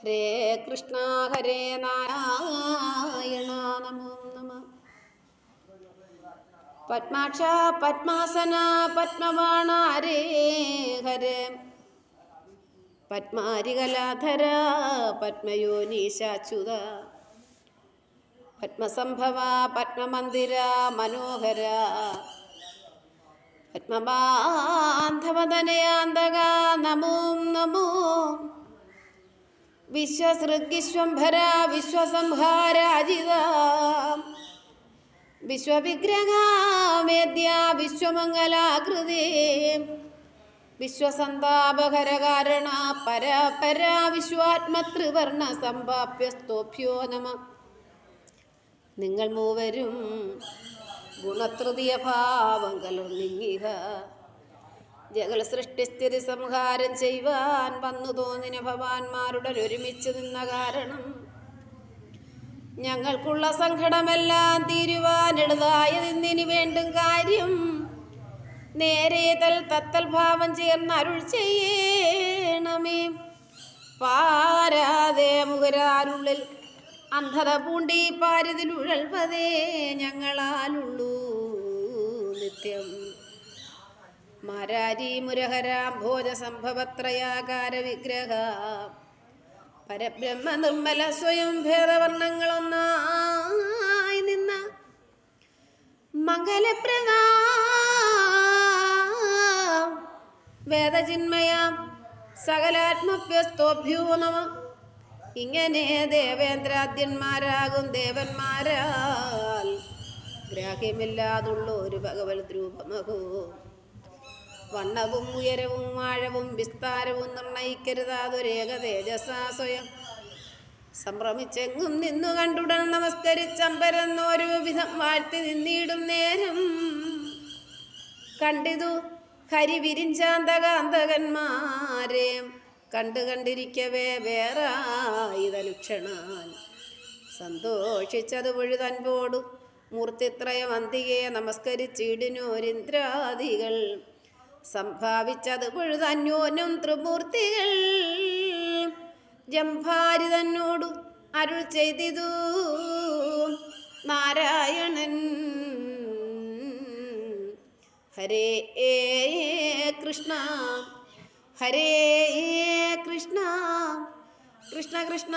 ഹരേ കൃഷ്ണ ഹരേ നാരായണ നമോ നമ. പത്മാക്ഷ പത്മാസന പത്മവാണ ഹരേ ഹരേ. പത്മാരികലാധര പത്മയോനീശാച്യുത പത്മസംഭവ പത്മമന്ദിര മനോഹര. പത്മബാന്ധവതനയാന്തക നമോ നമോ. വിശ്വസൃഗിശ്വംഭര വിശ്വസംഹാരാജിത വിശ്വവിഗ്രഹാമേദ്യ വിശ്വമംഗലാകൃതി. വിശ്വസന്താപകരകാരണ കാരണ പര പര വിശ്വാത്മത്രിവർണ സമ്പാപ്യസ്തോഭ്യോ നമ. നിങ്ങൾ മൂവരും ഗുണതൃതീയ ഭാവം കലർന്നിങ്ങിഹ. ജഗൽ സൃഷ്ടിസ്ഥിതി സംഹാരം ചെയ്യുവാൻ വന്നു തോന്നിന ഭവാന്മാരുടെ ഒരുമിച്ച് നിന്ന കാരണം. ഞങ്ങൾക്കുള്ള സങ്കടമെല്ലാം തീരുവാൻ എളുതായതിന്നിനി വേണ്ടും കാര്യം. നേരെ തൽ തത്തൽ ഭാവം ചേർന്ന് അരുൾ ചെയ്യണമേ. പാരാതെ മുഖരാരുള്ളിൽ അന്ധത പൂണ്ടി പാരതിലുഴൽപതേ ഞങ്ങളാലുള്ളൂ നിത്യം. മാരാരി മുരഹരാം ഭോജ സംഭവത്രയാകാര വിഗ്രഹ പരബ്രഹ്മ നിർമ്മല സ്വയം ഭേദവർണങ്ങളൊന്നായി നിന്ന മംഗലപ്രഭ വേദചിന്മയ സകലാത്മഭ്യസ്തോഭ്യോ നമ. ഇങ്ങനെ ദേവേന്ദ്രാദ്യന്മാരാകും ദേവന്മാരാൽ. ഗ്രാഹ്യമില്ലാതുള്ള ഒരു ഭഗവത് രൂപമഹോ വണ്ണവും ഉയരവും ആഴവും വിസ്താരവും നിർണയിക്കരുതാതൊരേക തേജസാ സ്വയം. സംഭ്രമിച്ചെങ്ങും നിന്നു കണ്ടുടൻ നമസ്കരിച്ചമ്പരന്നോരോ വിധം വാഴ്ത്തി നിന്നിടും നേരം. കണ്ടിതു ഹരിവിരിഞ്ചാന്തകാന്തകന്മാരെ. കണ്ടു കണ്ടിരിക്കവേ വേറായുധലുക്ഷണാൻ. സന്തോഷിച്ചത് പൊഴുതൻപോടു മൂർത്തിത്രയം അന്തികയെ നമസ്കരിച്ചിടിനോരിന്ദ്രാദികൾ. സംഭാവിച്ചത് പൊഴുതന്യോന്യം ത്രിമൂർത്തികൾ. ജംഭാരി തന്നോടു അരുൾ ചെയ്തിതു. നാരായണൻ. ഹരേ കൃഷ്ണ ഹരേ കൃഷ്ണ കൃഷ്ണ കൃഷ്ണ.